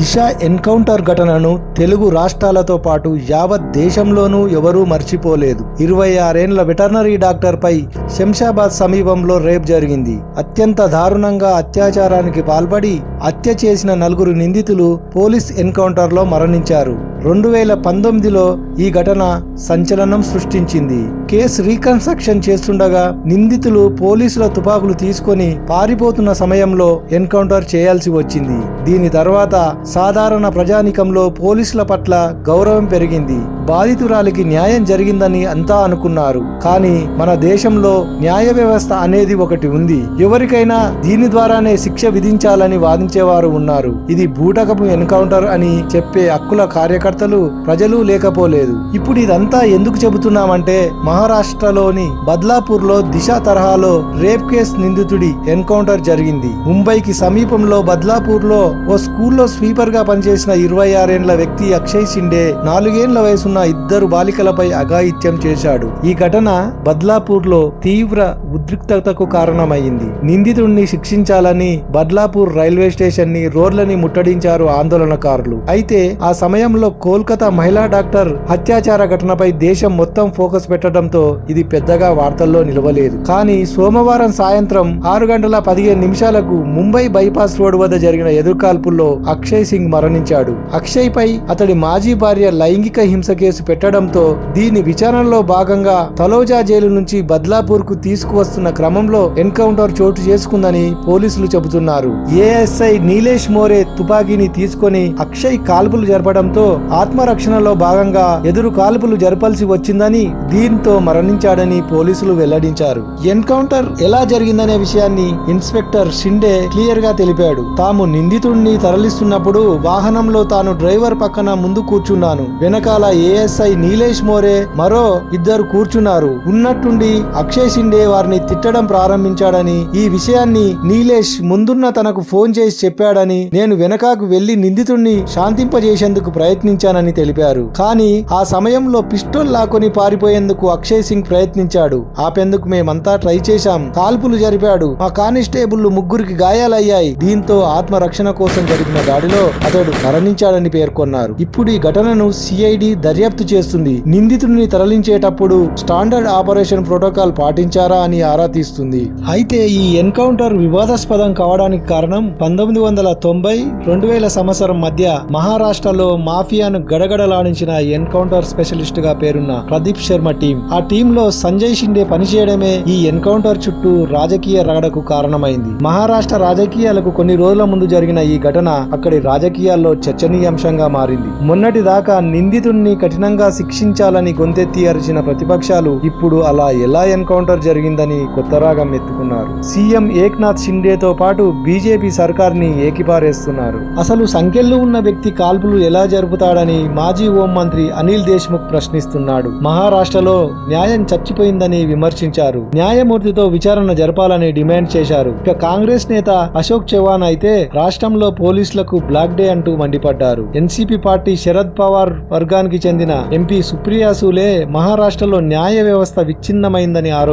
దిశ encounter ఘటనను తెలుగు రాష్ట్రాలతో పాటు యావత్ దేశంలోనూ ఎవరూ మర్చిపోలేదు. ఇరవై ఆరేండ్ల వెటర్నరీ డాక్టర్ పై శంషాబాద్ సమీపంలో రేప్ జరిగింది. అత్యంత దారుణంగా అత్యాచారానికి పాల్పడి హత్య చేసిన నలుగురు నిందితులు పోలీస్ ఎన్కౌంటర్లో మరణించారు. రెండు వేల పంతొమ్మిదిలో ఈ ఘటన సంచలనం సృష్టించింది. కేసు రీకన్స్ట్రక్షన్ చేస్తుండగా నిందితులు పోలీసుల తుపాకులు తీసుకొని పారిపోతున్న సమయంలో ఎన్కౌంటర్ చేయాల్సి వచ్చింది. దీని తర్వాత సాధారణ ప్రజానికంలో పోలీసుల పట్ల గౌరవం పెరిగింది. బాధితురాలికి న్యాయం జరిగిందని అంతా అనుకున్నారు. కానీ మన దేశంలో న్యాయ వ్యవస్థ అనేది ఒకటి ఉంది. ఎవరికైనా దీని ద్వారానే శిక్ష విధించాలని వాదించేవారు ఉన్నారు. ఇది బూటకపు ఎన్కౌంటర్ అని చెప్పే హక్కుల కార్యకర్తలు ప్రజలు లేకపోలేదు. ఇప్పుడు ఇదంతా ఎందుకు చెబుతున్నామంటే మహారాష్ట్రలోని బద్లాపూర్లో దిశ తరహాలో రేప్ కేస్ నిందితుడి ఎన్కౌంటర్ జరిగింది. ముంబైకి సమీపంలో బద్లాపూర్లో ఓ స్కూల్లో స్వీపర్గా పనిచేసిన ఇరవై ఆరేండ్ల వ్యక్తి అక్షయ్ షిండే నాలుగేండ్ల వయసున్న ఇద్దరు బాలికలపై అఘాయిత్యం చేశాడు. ఈ ఘటన బద్లాపూర్లో తీవ్ర ఉద్రిక్తతకు కారణమైంది. నిందితుడిని శిక్షించాలని బద్లాపూర్ రైల్వే స్టేషన్ని రోడ్లని ముట్టడించారు ఆందోళనకారులు. అయితే ఆ సమయంలో కోల్కతా మహిళా డాక్టర్ అత్యాచార ఘటనపై దేశం మొత్తం ఫోకస్ పెట్టడంతో ఇది పెద్దగా వార్తల్లో నిలవలేదు. కానీ సోమవారం సాయంత్రం ఆరు గంటల పదిహేను నిమిషాలకు ముంబై బైపాస్ రోడ్ వద్ద జరిగిన ఎదుర్కాల్పుల్లో అక్షయ్ సింగ్ మరణించాడు. అక్షయ్ పై అతడి మాజీ భార్య లైంగిక హింస కేసు పెట్టడంతో దీని విచారణలో భాగంగా తలోజా జైలు నుంచి బద్లాపూర్ కు తీసుకువస్తున్న క్రమంలో ఎన్కౌంటర్ చోటు చేసుకుందని పోలీసులు చెబుతున్నారు. ఏఎస్ఐ నీలేష్ మోరే తుపాకీని తీసుకొని అక్షయ్ కాల్పులు జరపడంతో ఆత్మరక్షణలో భాగంగా ఎదురు కాల్పులు జరపాల్సి వచ్చిందని దీంతో మరణించాడని పోలీసులు వెల్లడించారు. ఎన్కౌంటర్ ఎలా జరిగిందనే విషయాన్ని ఇన్స్పెక్టర్ షిండే క్లియర్గా తెలిపాడు. తాము నిందితుడిని తరలిస్తున్నప్పుడు వాహనంలో తాను డ్రైవర్ పక్కన ముందు కూర్చున్నాను. వెనకాల ఏఎస్ఐ నీలేష్ మోరే మరో ఇద్దరు కూర్చున్నారు. ఉన్నట్టుండి అక్షయ్ చేసిండే వారిని తిట్టడం ప్రారంభించాడని ఈ విషయాన్ని నీలేష్ ముందున్న తనకు ఫోన్ చేసి చెప్పాడని నేను వెనకాకు వెళ్ళి నిందితుడిని శాంతింపజేసేందుకు ప్రయత్నించానని తెలిపారు. కానీ ఆ సమయంలో పిస్టోల్ లాక్కొని పారిపోయేందుకు అక్షయ్ సింగ్ ప్రయత్నించాడు. ఆపేందుకు మేమంతా ట్రై చేశాం. కాల్పులు జరిపాడు. మా కానిస్టేబుల్ ముగ్గురికి గాయాలయ్యాయి. దీంతో ఆత్మరక్షణ కోసం జరిగిన దాడిలో అతడు మరణించాడని పేర్కొన్నారు. ఇప్పుడు ఈ ఘటనను సిఐడి దర్యాప్తు చేస్తుంది. నిందితుడిని తరలించేటప్పుడు స్టాండర్డ్ ఆపరేషన్ ప్రోటోకాల్ పాటించారా అని ఆరా తీస్తుంది. అయితే ఈ ఎన్కౌంటర్ వివాదాస్పదం కావడానికి కారణం పంతొమ్మిది వందల తొంభై రెండు వేల సంవత్సరం మధ్య మహారాష్ట్రలో మాఫియాను గడగడలాడించిన ఎన్కౌంటర్ స్పెషలిస్ట్గా పేరున్న ప్రదీప్ శర్మ టీం. ఆ టీంలో సంజయ్ షిండే పనిచేయడమే ఈ ఎన్కౌంటర్ చుట్టూ రాజకీయ రగడకు కారణమైంది. మహారాష్ట్ర రాజకీయాలకు కొన్ని రోజుల ముందు జరిగిన ఈ ఘటన అక్కడి రాజకీయాల్లో చర్చనీయాంశంగా మారింది. మొన్నటి దాకా నిందితుడిని కఠినంగా శిక్షించాలని గొంతెత్తి అరిచిన ప్రతిపక్షాలు ఇప్పుడు అలా ఎలా ఎన్కౌంటర్ జరిగిందని కొత్త రాగం ఎత్తుకున్నారు. సీఎం ఏక్నాథ్ షిండేతో పాటు బీజేపీ సర్కార్ని ఏకిపారేస్తున్నారు. అసలు సంఖ్యల్లో ఉన్న వ్యక్తి కాల్పులు ఎలా జరుపుతాడని మాజీ హోం మంత్రి అనిల్ దేశ్ముఖ్ ప్రశ్నిస్తున్నాడు. మహారాష్ట్రలో న్యాయం చచ్చిపోయిందని విమర్శించారు. న్యాయమూర్తితో విచారణ జరపాలని డిమాండ్ చేశారు. ఇక కాంగ్రెస్ నేత అశోక్ చవాన్ అయితే రాష్ట్రంలో పోలీసులకు బ్లాక్ డే అంటూ మండిపడ్డారు. ఎన్సీపీ పార్టీ శరద్ పవార్ వర్గానికి చెందిన ఎంపీ సుప్రియా సూలే మహారాష్ట్రలో న్యాయ వ్యవస్థ విచ్ఛిన్నమైందని ఆరోపించారు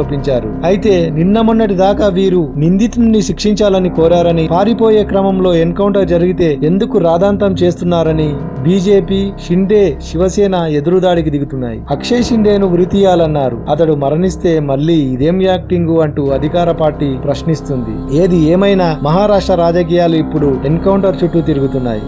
అయితే నిన్న మొన్నటి దాకా వీరు నిందితుడిని శిక్షించాలని కోరారని పారిపోయే క్రమంలో ఎన్కౌంటర్ జరిగితే ఎందుకు రాదాంతం చేస్తున్నారని బీజేపీ షిండే శివసేన ఎదురుదాడికి దిగుతున్నాయి. అక్షయ్ షిండేను ఉరితీయాలన్నారు. అతడు మరణిస్తే మళ్ళీ ఇదేం యాక్టింగు అంటూ అధికార పార్టీ ప్రశ్నిస్తుంది. ఏది ఏమైనా మహారాష్ట్ర రాజకీయాలు ఇప్పుడు ఎన్కౌంటర్ చుట్టూ తిరుగుతున్నాయి.